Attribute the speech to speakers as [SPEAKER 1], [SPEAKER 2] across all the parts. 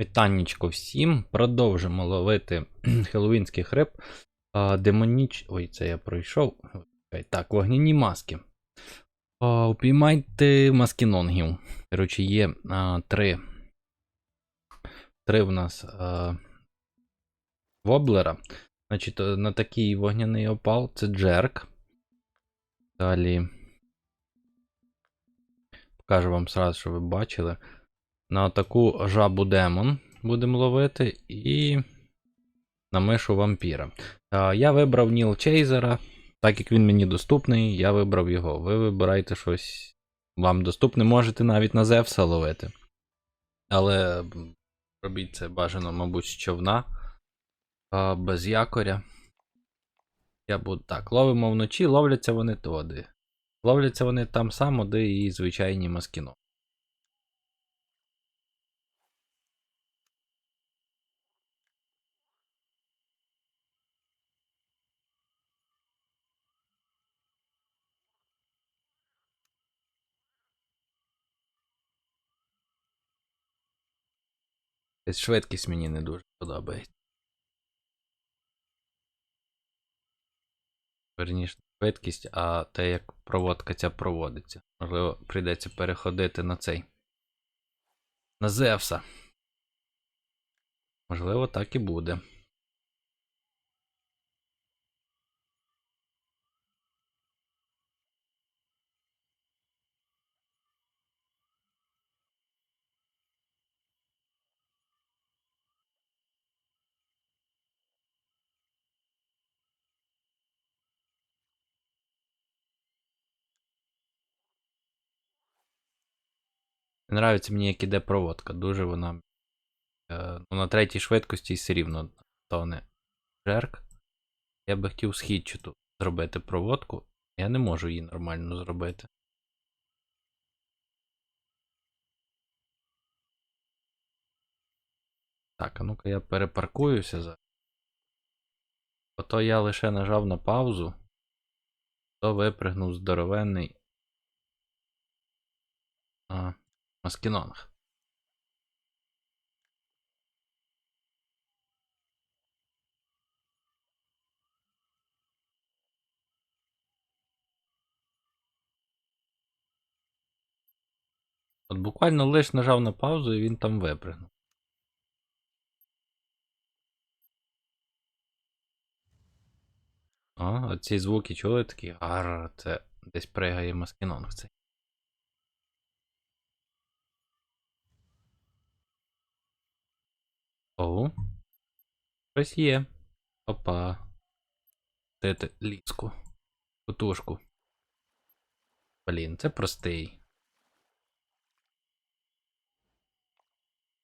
[SPEAKER 1] Вітаннячко всім. Продовжимо ловити хеллоуінських риб. А, демоніч. Ой, це я пройшов. Так, вогняні маски. А, упіймайте маскінонгів. Коротше, є а, три. Три в нас а, воблера. Значить, е, на такий вогняний опал це джерк. Далі. Покажу вам сразу, що ви бачили. На таку жабу демон будемо ловити і на мишу вампіра. Я вибрав Ніл Чейзера, так як він мені доступний, я вибрав його. Ви вибирайте щось вам доступне, можете навіть на Зевса ловити. Але робіть це бажано, мабуть, з човна без якоря. Я буду так, ловимо вночі, ловляться вони туди. Ловляться вони там само, де і звичайні маскіно. Швидкість мені не дуже подобається. Верніше, швидкість, а те, як проводка ця проводиться. Можливо, прийдеться переходити на цей. На Зевса. Можливо, так і буде. Не нравиться мені, як іде проводка. Дуже вона. Е, ну, на третій швидкості все рівно тоне жерк. Я би хотів східчату зробити проводку. Я не можу її нормально зробити. Так, а ну-ка я перепаркуюся зараз. Ото я лише нажав на паузу, то випригнув здоровенний. А, маскінонг. От буквально лиш нажав на паузу і він там випригнув. О, оці звуки чули такі гар, це десь пригає маскінонг цей. О. Щось є. Опа. Дайте ліску. Кутушку. Блін, це простий.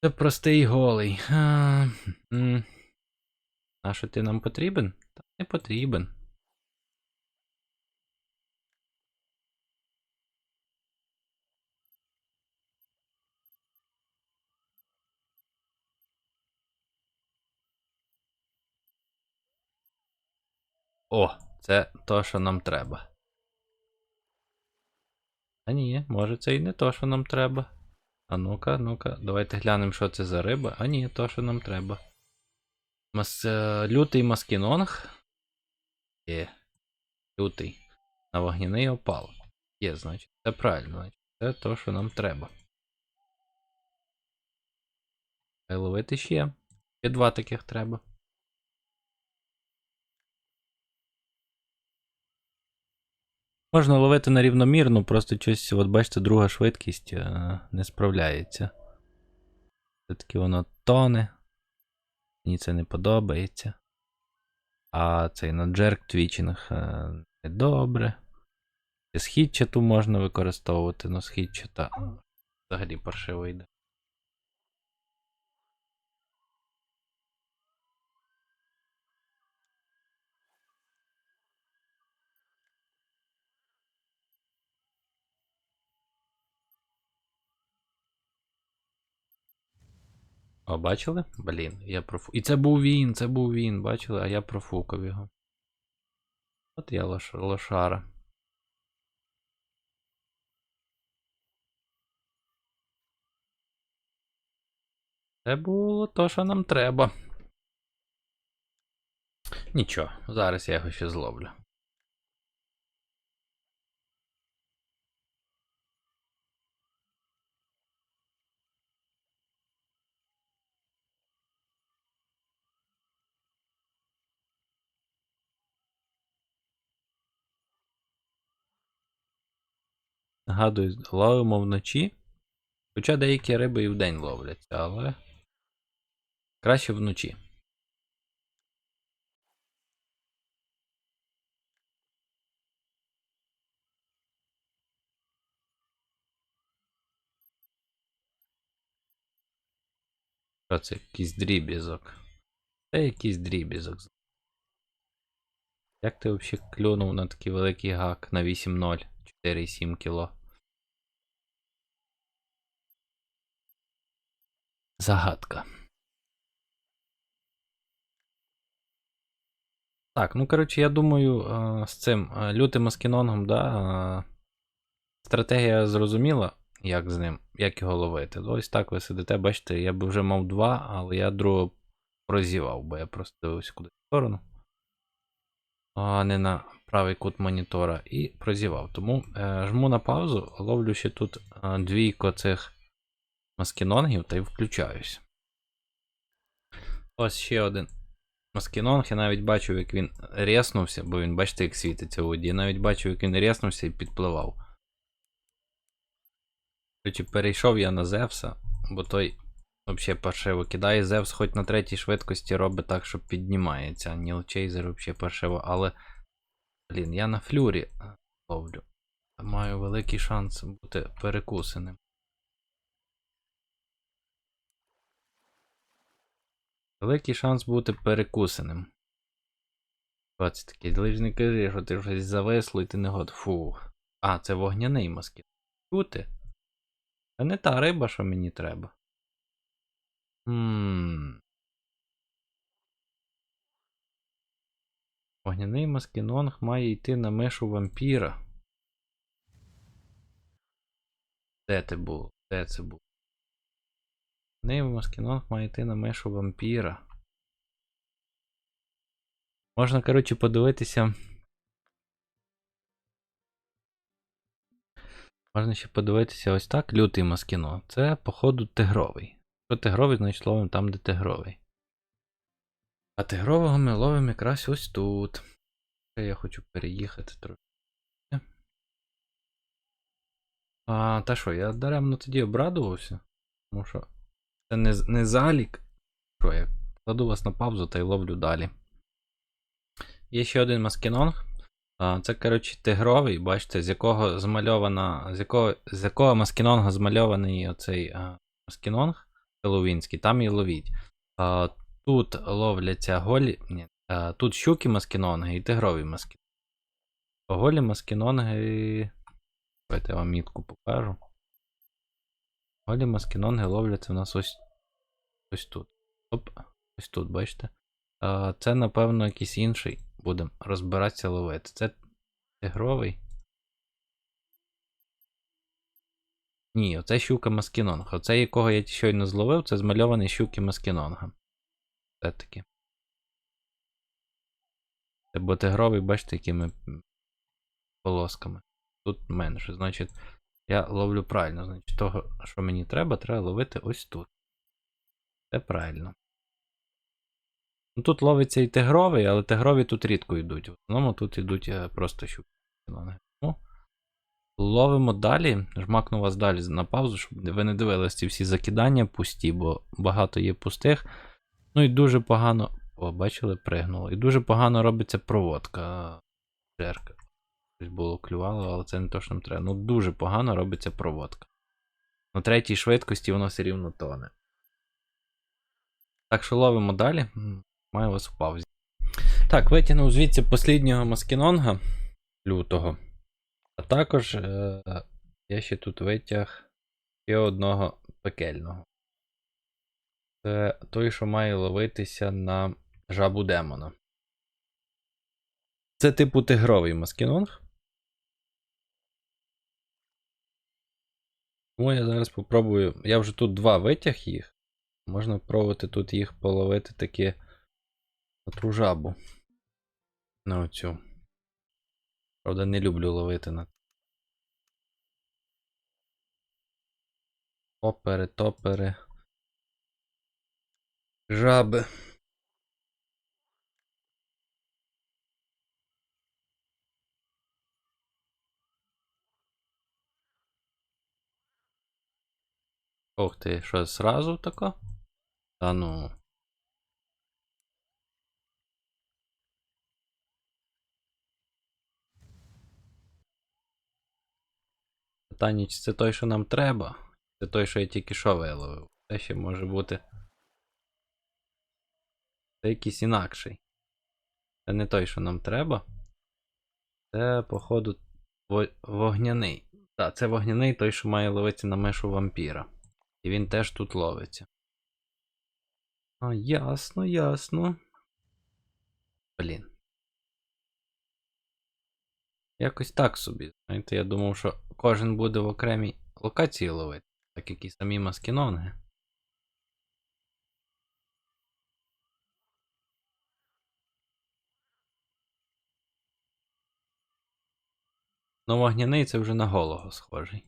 [SPEAKER 1] Це простий голий. А, м. а що ти нам потрібен? Та не потрібен. О, це то, що нам треба. А ні, може це і не то, що нам треба. А ну-ка, ну-ка, давайте глянемо, що це за риба. А ні, то, що нам треба. Мас... е, Лютий маскінонг. Є. Лютий. На вогняний опал. Є, значить. Це правильно, значить. Це то, що нам треба. Ловити ще. Ще два таких треба. Можна ловити на рівномірну, просто щось, от бачите, друга швидкість е, не справляється. Все-таки воно тоне. Мені це не подобається. А цей на джерк твічинг е, не добре. Східчату можна використовувати, але східчата взагалі паршиво йде. О, бачили? Блін, я профу. І це був він, це був він, бачили, а я профукав його. От я лош... лошара. Це було то, що нам треба. Нічого, зараз я його ще зловлю. Нагадую, ловимо вночі. Хоча деякі риби і вдень ловляться, але краще вночі. Що це якийсь дрібізок? Це якийсь дрібізок. Як ти взагалі клюнув на такий великий гак на 8.0 4,7 кіло? Загадка. Так, ну коротше, я думаю, е, з цим е, лютим маскінонгом, да, е, стратегія зрозуміла, як з ним, як його ловити. Ось так ви сидите, бачите, я би вже мав два, але я другого прозівав, бо я просто дивився кудись в сторону, а не на правий кут монітора, і прозівав. Тому жму на паузу, ловлю ще тут двійко цих маскінонгів та й включаюсь. Ось ще один маскінонг. Я навіть бачив, як він рєснувся, бо він, бачите, як світиться у воді. Я навіть бачив, як він рєснувся і підпливав. Короче, перейшов я на Зевса, бо той взагалі паршиво кидає. Зевс хоч на третій швидкості робить так, що піднімається. Ніл Чейзер взагалі паршиво, але. Блін, я на флюрі ловлю. Маю великий шанс бути перекусеним. Великий шанс бути перекусаним. Оце такий, лиш кажи, що ти щось зависло і ти не год. Фу. А, це вогняний маскін. Чути? Це не та риба, що мені треба. Ммм. Вогняний маскінонг має йти на мишу вампіра. Де ти був? Де це було? Вогняний маскінонг має йти на мишу вампіра. Можна, коротше, подивитися. Можна ще подивитися ось так. Лютий маскіно. Це, походу, тигровий. Якщо тигровий, значить ловимо там, де тигровий. А тигрового ми ловимо якраз ось тут. Я хочу переїхати трохи. А, та що, я даремно тоді обрадувався. Тому що це не, не залік. Що, я кладу вас на паузу та й ловлю далі. Є ще один маскінонг. Це, коротше, тигровий, бачите, з якого змальована. З якого з якого маскінонга змальований оцей маскінонг Хеллоуінський, там і ловіть. Тут ловляться голі. Ні, тут щуки маскінонги і тигрові маскінонги. Голі маскінонги. Давайте я вам мітку покажу. Голі маскінонги ловляться у нас ось ось тут. Оп, ось тут, бачите? А, Це, напевно, якийсь інший. Будемо розбиратися ловити. Це тигровий. Ні, оце щука маскінонг. Оце якого я щойно зловив, це змальований щуки маскінонга. Все-таки. Це бо тигровий, бачите, якими полосками. Тут менше. Значить, я ловлю правильно. Значить, того, що мені треба, треба ловити ось тут. Це правильно. Ну, Тут ловиться і тигровий, але тигрові тут рідко йдуть. В основному тут йдуть е, просто щуки. Ну, ловимо далі. Жмакну вас далі на паузу, щоб ви не дивилися ці всі закидання пусті, бо багато є пустих. Ну і дуже погано. О, бачили, пригнуло. І дуже погано робиться проводка. Жерка. Було клювало, але це не то, що нам треба. Ну, дуже погано робиться проводка. На третій швидкості воно все рівно тоне. Так що ловимо далі. Маю вас в паузі. Так, витягнув звідси посліднього маскінонга лютого. А також е- я ще тут витяг ще одного пекельного. Це той, що має ловитися на жабу демона. Це типу тигровий маскінонг. Тому я зараз попробую. Я вже тут два витяг їх. Можна пробувати тут їх половити таки отру жабу. На оцю. Правда, не люблю ловити на. Опери, топери. Жаби. Ох ти, що зразу тако? Та ну. Питання, чи це той, що нам треба? Це той, що я тільки що виловив. Це ще може бути. Це якийсь інакший. Це не той, що нам треба. Це, походу, вогняний. Так, це вогняний той, що має ловитися на мишу вампіра. І він теж тут ловиться. А, ясно, ясно. Блін. Якось так собі. Знаєте, я думав, що кожен буде в окремій локації ловити, так як і самі маскінонги. Ну, вогняний це вже на голого схожий.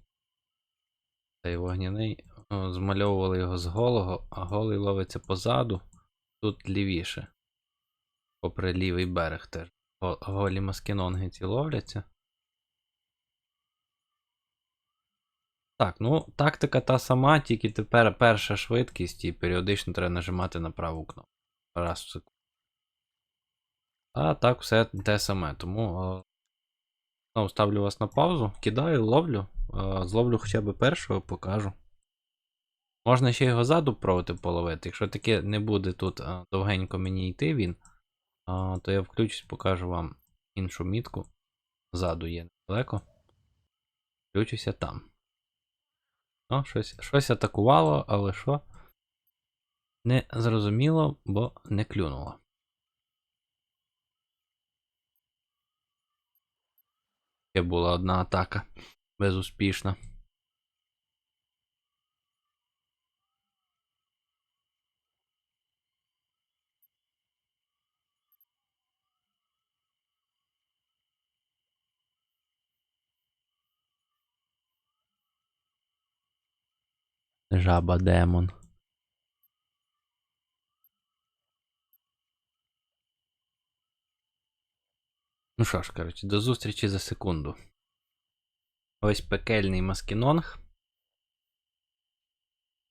[SPEAKER 1] Цей вогняний змальовували його з голого, а голий ловиться позаду, тут лівіше. Попри лівий берег теж. Го- Голі маскінонги ці ловляться. Так, ну тактика та сама, тільки тепер перша швидкість і періодично треба нажимати на праву кнопку. Раз в секунду. А так все те саме. Тому знову ставлю вас на паузу, кидаю, ловлю. Зловлю хоча б першого, покажу. Можна ще його ззаду пробувати половити. Якщо таке не буде тут е, довгенько мені йти він, то я включусь, покажу вам іншу мітку. Ззаду є недалеко. Включуся там. О, щось, щось атакувало, але що? Не зрозуміло, бо не клюнуло. Ще була одна атака. Безуспішна. Жаба демон. Ну що ж, коротше, до зустрічі за секунду. Ось пекельний маскінонг.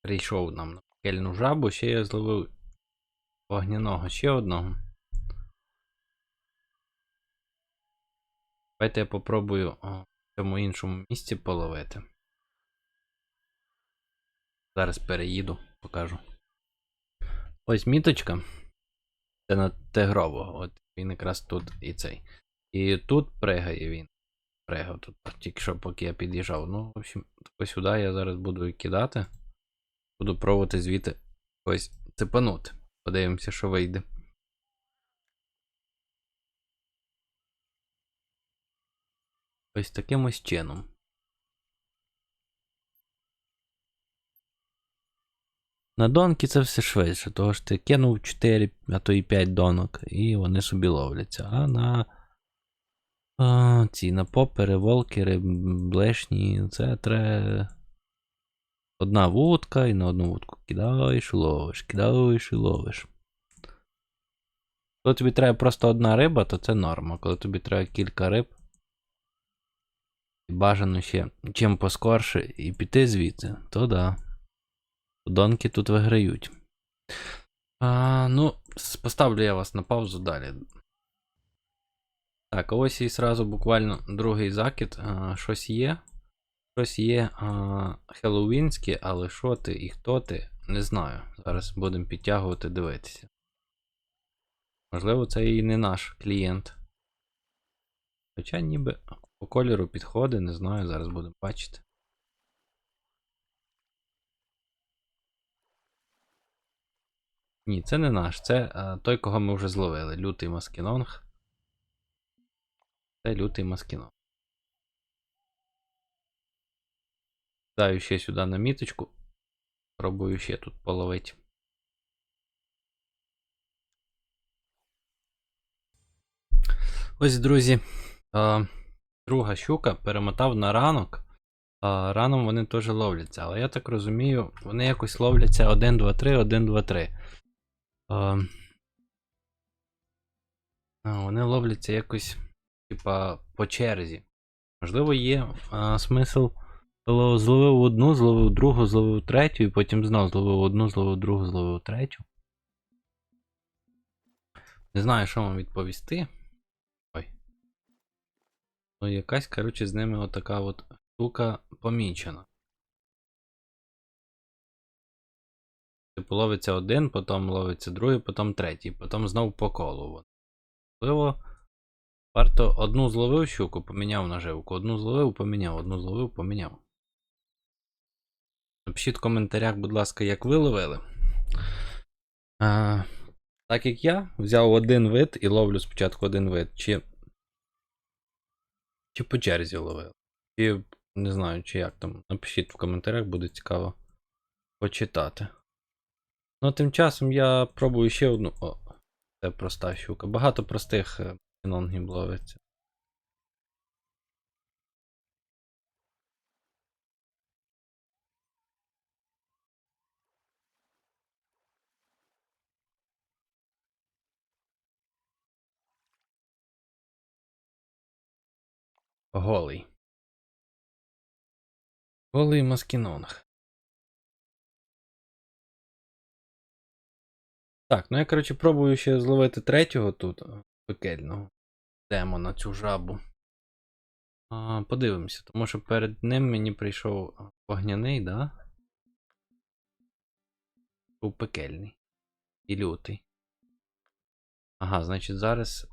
[SPEAKER 1] Прийшов нам на пекельну жабу, ще я зловив вогняного ще одного. Давайте я попробую в цьому іншому місці половити. Зараз переїду, покажу. Ось міточка. Це на тигрового. От він якраз тут і цей. І тут пригає він. Пригав тут, тільки що поки я під'їжджав. Ну, в общем, тако сюди я зараз буду кидати. Буду пробувати звідти ось цепанути. Подивимося, що вийде. Ось таким ось чином. На донки це все швидше, того ж ти кинув 4, а то і 5 донок, і вони собі ловляться. А на а, ці на попери, волкери, блешні, це треба. Одна вудка і на одну вудку кидаєш і ловиш, кидаєш і ловиш. Коли тобі треба просто одна риба, то це норма. Коли тобі треба кілька риб, і бажано ще чим поскорше і піти звідси, то да. Донки тут виграють. А, ну, поставлю я вас на паузу далі. Так, ось і сразу буквально другий закид. А, щось є. Щось є а, хеллоуінське, але що ти і хто ти, не знаю. Зараз будемо підтягувати, дивитися. Можливо, це і не наш клієнт. Хоча ніби по кольору підходить, не знаю, зараз будемо бачити. Ні, це не наш, це а, той, кого ми вже зловили. Лютий маскінонг. Це лютий маскінонг. Даю ще сюди на міточку. Пробую ще тут половити. Ось, друзі, а, друга щука перемотав на ранок. А, раном вони теж ловляться. Але я так розумію, вони якось ловляться 1, 2, 3, 1, 2, 3. А, вони ловляться якось, типа, по черзі. Можливо, є а, смисл. ло- Зловив одну, зловив другу, зловив третю, і потім знов зловив одну, зловив другу, зловив третю. Не знаю, що вам відповісти. Ой. Ну, якась, коротше, з ними отака от штука помічена. Типу ловиться один, потім ловиться другий, потім третій, потім знов по колу. Можливо, варто одну зловив щуку, поміняв наживку, одну зловив, поміняв, одну зловив, поміняв. Напишіть в коментарях, будь ласка, як ви ловили. А, так як я взяв один вид і ловлю спочатку один вид, чи. Чи по черзі ловив. Чи не знаю, чи як там. Напишіть в коментарях, буде цікаво почитати. Ну, тим часом я пробую ще одну. О, це проста щука. Багато простих е, кінонгів ловиться. Голий. Голий маскінонг. Так, ну я, коротше, пробую ще зловити третього тут, е, пекельного. Демона, цю жабу. А, подивимося, тому що перед ним мені прийшов вогняний, да? Був пекельний. І лютий. Ага, значить зараз.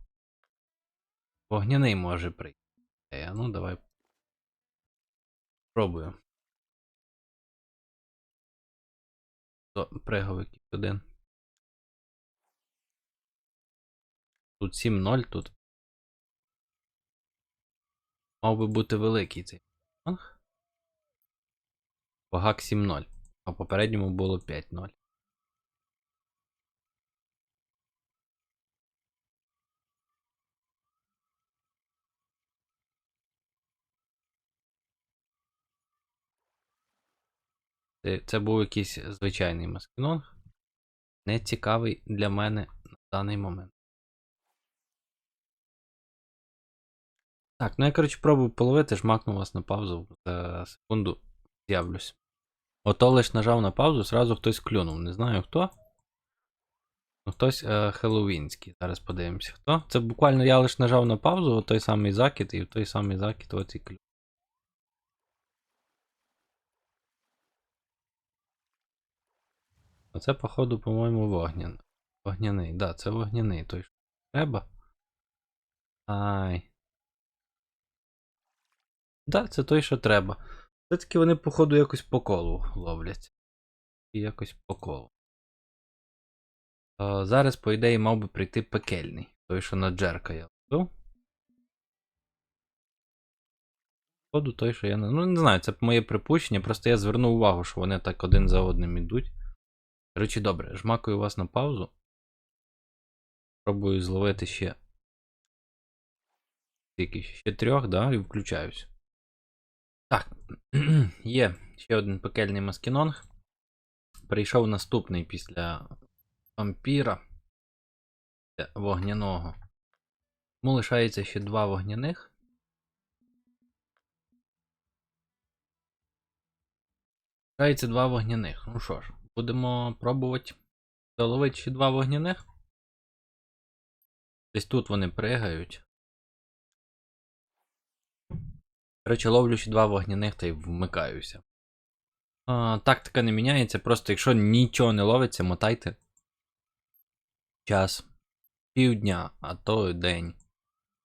[SPEAKER 1] Вогняний може прийти. Е, ну давай. Пробую. То, приговик один. Тут 7-0 тут. Мав би бути великий цей манг. Вагак 7-0. А в попередньому було 5-0. Це, це був якийсь звичайний маскінонг. Не цікавий для мене на даний момент. Так, ну я, коротше, пробую половити, жмакну вас на паузу. За секунду з'явлюсь. Ото лиш нажав на паузу, зразу хтось клюнув. Не знаю хто. Ну, хтось е, хеллоуінський. Зараз подивимося хто. Це буквально я лиш нажав на паузу, от той самий закид, і в той самий закид от і клюнув. Оце, походу, по-моєму, вогняний. Вогняний, да, це вогняний той, що треба. Ай. Да, це той, що треба. Все-таки вони, походу, якось по колу ловлять. І якось по колу. А, зараз, по ідеї, мав би прийти пекельний. Той, що на джерка я ловив. Походу, той, що я не. Ну, не знаю, це моє припущення. Просто я звернув увагу, що вони так один за одним ідуть. Коротше, добре, жмакую вас на паузу. Пробую зловити ще. Скільки? Ще трьох, да, і включаюсь. Так, є ще один пекельний маскінонг. Прийшов наступний після вампіра вогняного. Тому лишається ще два вогняних. Лишається два вогняних. Ну що ж, будемо пробувати доловити ще два вогняних. Десь тут вони пригають. Коротше, ловлю ще два вогняних та й вмикаюся. А, тактика не міняється, просто якщо нічого не ловиться, мотайте. Час. Півдня, а то день.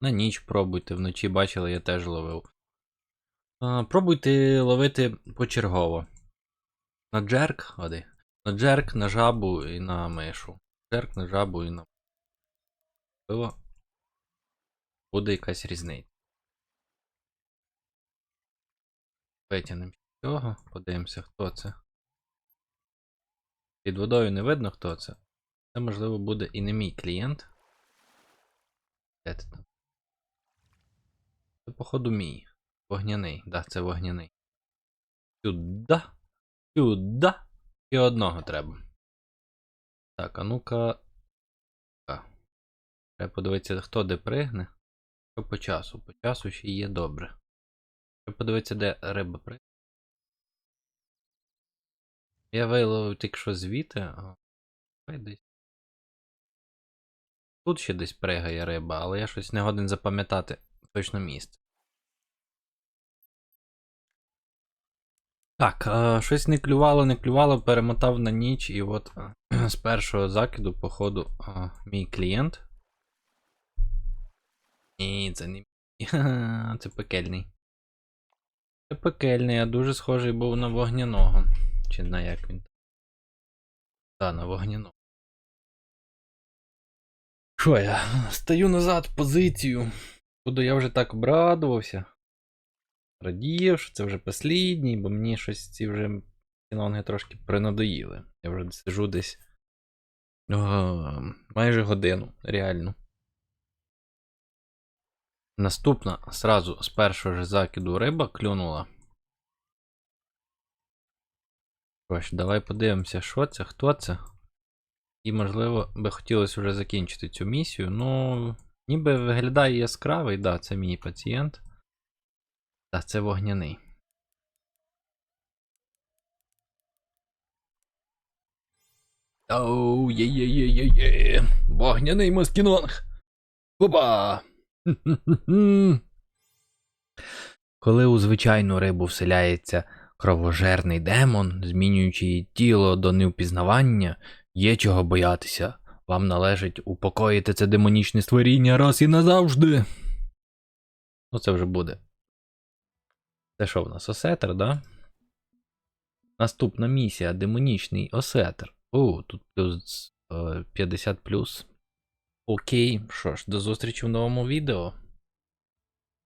[SPEAKER 1] На ніч пробуйте, вночі бачили, я теж ловив. А, пробуйте ловити почергово. На джерк, ходи. На джерк, на жабу і на мишу. Джерк, на жабу і на. Можливо, буде якась різниця. Витягнемо цього, подивимося, хто це. Під водою не видно, хто це. Це, можливо, буде і не мій клієнт. Де ти там? Це, походу, мій. Вогняний. Да, це вогняний. Сюда. Сюда. І одного треба. Так, а ну-ка. Треба подивитися, хто де пригне. Що по часу? По часу ще є добре. Подивитися, де риба пригне. Я виловив тільки що звідти. а, десь. Тут ще десь пригає риба, але я щось не годен запам'ятати точно місце. Так, е, щось не клювало, не клювало, перемотав на ніч, і от е, з першого закиду, походу, е, мій клієнт. Ні, це не мій. Це пекельний. Це пекельний, а дуже схожий був на вогняного. Чи на як він? Так, на вогняного. Що я? Стаю назад в позицію. Буду я вже так обрадувався. Радів, що це вже послідній, бо мені щось ці вже кінонги трошки принадоїли. Я вже сижу десь. О, майже годину, реально. Наступна сразу з першого ж закиду риба клюнула. Що давай подивимося, що це, хто це. І, можливо, би хотілося вже закінчити цю місію. Ну, ніби виглядає яскравий, да, це мій пацієнт. Та це вогняний. Оу, є-є-є-є-є. Вогняний маскінонг. Опа! Коли у звичайну рибу вселяється кровожерний демон, змінюючи її тіло до невпізнавання, є чого боятися. Вам належить упокоїти це демонічне створіння раз і назавжди. Ну, це вже буде. Це що в нас? Осетер, да? Наступна місія демонічний осетер. О, тут плюс е, 50 плюс. Окей, що ж, до зустрічі в новому відео.